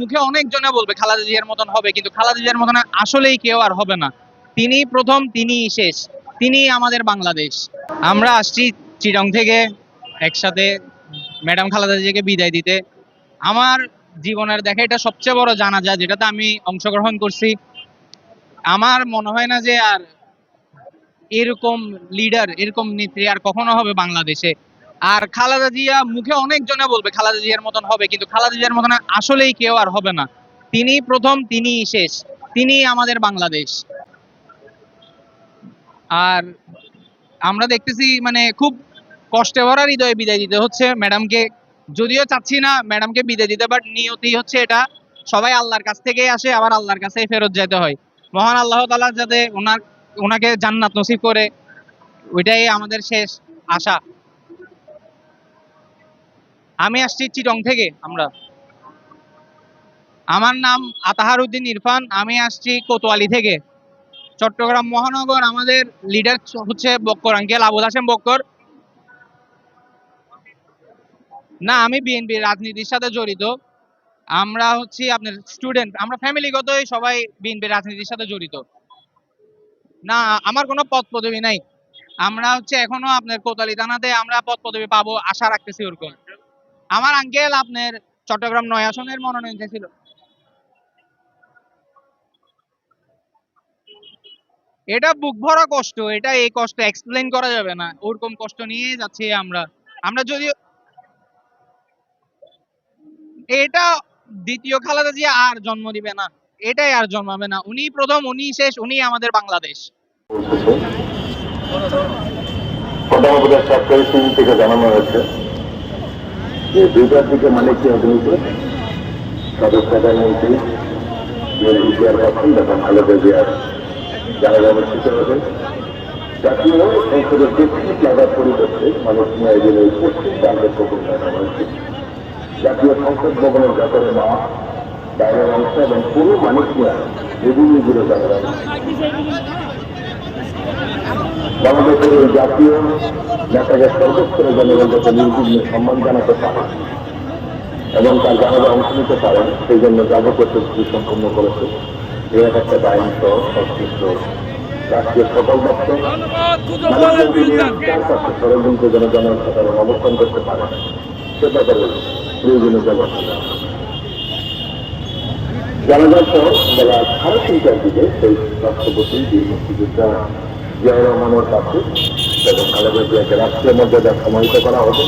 মুখে অনেক জনে বলবে, খালাদা জিয়ার মতন হবে, কিন্তু খালাদা জিয়ার মতন আসলেই কেউ আর হবে না। তিনি প্রথম তিনি শেষ তিনি আমাদের বাংলাদেশ। আমরা আসছি চিরং থেকে একসাথে ম্যাডাম খালাদা জিয়াকে বিদায় দিতে। আমার জীবনের দেখা এটা সবচেয়ে বড় জানা যায় যেটাতে আমি অংশগ্রহণ করছি। আমার মনে হয় না যে আর এরকম লিডার এরকম নেত্রী আর কখনো হবে বাংলাদেশে। আর খালেদা জিয়া মুখে অনেক জনে বলবে খালেদা জিয়ার মতন হবে, কিন্তু খালেদা জিয়ার মতন আসলেই কেউ আর হবে না। তিনি প্রথম তিনি শেষ তিনি আমাদের বাংলাদেশ। আর আমরা দেখতেছি মানে খুব কষ্টে ভরা হৃদয়ে বিদায় দিতে হচ্ছে ম্যাডামকে। যদিও চাচ্ছি না ম্যাডামকে বিদায় দিতে, বাট নিয়তি হচ্ছে এটা, সবাই আল্লাহর কাছ থেকেই আসে, আবার আল্লাহর কাছেই ফেরত যেতে হয়। মহান আল্লাহ তালা যাতে ওনার, ওনাকে জান্নাত নসিব করে, ওইটাই আমাদের শেষ আশা। আমি আসছি চিটং থেকে, আমরা। আমার নাম আতাহার উদ্দিন ইরফান, আমি আসছি কোতোয়ালি থেকে। চট্টগ্রাম মহানগর, আমাদের লিডার হচ্ছে বক্কর আঙ্কেল আবুল হাসেম বক্কর। না, আমি বিএনপি রাজনীতির সাথে জড়িত। আমরা হচ্ছে আপনার স্টুডেন্ট আমরা ফ্যামিলিগতই সবাই বিএনপি রাজনীতির সাথে জড়িত। না, আমার কোনো পদ পদবি নাই। আমরা হচ্ছে এখনও আপনার কোতালি থানাতে আমরা পদ পদবি পাবো, আশা রাখতেছি ওরকম আমার আঙ্কেল আপনার চট্টগ্রাম নয় আসনের মনোনয়ন ছিল। এটা বুক ভরা কষ্ট, এটা এই কষ্ট এক্সপ্লেন করা যাবে না। ওরকম কষ্ট নিয়ে যাচ্ছি আমরা। আমরা যদিও এটা দ্বিতীয় খালেদা জিয়া আর জন্ম দিবে না। এটাই আর জন্মাবে না। উনি প্রথম, উনি শেষ, উনি আমাদের বাংলাদেশ। জানানো হয়েছে। যে দুইটার দিকে মালিক অভিনীত সদস্য প্রধানমন্ত্রী বিএনপি চেয়ারপারসন ডক্টর খালেদা জিয়ার জানাজা অনুষ্ঠিত হবে। জাতীয় সংসদের দক্ষিণ লাগার পরিবর্তে নিয়ে এই পশ্চিম প্রান্তের প্রকল্প জানানো হয়েছে জাতীয় সংসদ ভবনের ব্যাপারে মা, বাইরের অংশ এবং পুরো মানুষ নিয়ে বিভিন্ন ঘুরে জানানো বাংলাদেশের জাতীয় নেতাকে সর্বস্তরে জনগণ যাতে নির্বিঘ্নে সম্মান জানাতে পারে এবং তার জানাজা অংশ নিতে পারেন সেই জন্য যাবতীয় প্রস্তুতি সম্পন্ন করেছে। এর একটা সহ সংশ্লিষ্ট রাষ্ট্রীয় সকল ষড়যন্ত্র যেন অবস্থান করতে পারে, সে ব্যাপারে প্রয়োজনীয় ব্যবস্থা পর বেলা সাড়ে তিনটার দিকে সেই রাষ্ট্রপতি বীর মুক্তিযোদ্ধা জিয়াউর রহমানের কাছে। এবং খালেদা জিয়াকে রাষ্ট্রীয় মর্যাদা সমাহিত করা হবে,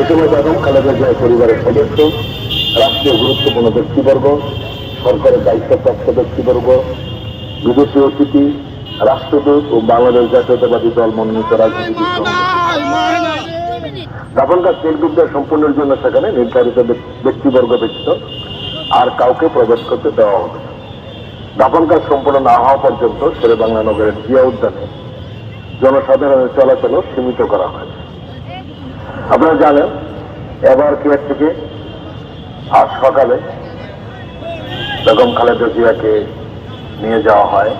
এ সময় বেগম খালেদা জিয়া পরিবারের সদস্য, রাষ্ট্রীয় গুরুত্বপূর্ণ ব্যক্তিবর্গ, সরকারের দায়িত্বপ্রাপ্ত ব্যক্তিবর্গ, বিদেশি অতিথি, রাষ্ট্রদূত ও বাংলাদেশ জাতীয়তাবাদী দল মনোনীত রাজনীতিবিদ দাফন কাজ নির্বিদ্যা সম্পূর্ণের জন্য সেখানে নির্ধারিত ব্যক্তি- ব্যক্তিবর্গ ব্যতীত আর কাউকে প্রবেশ করতে দেওয়া হবে দাফন কাজ সম্পূর্ণ না হওয়া পর্যন্ত শেরে বাংলা নগরের জিয়া উদ্যানে জনসাধারণের চলাচল সীমিত করা হয় আপনারা জানেন, এবার কেয়ার থেকে আজ সকালে বেগম খালেদা জিয়াকে নিয়ে যাওয়া হয়।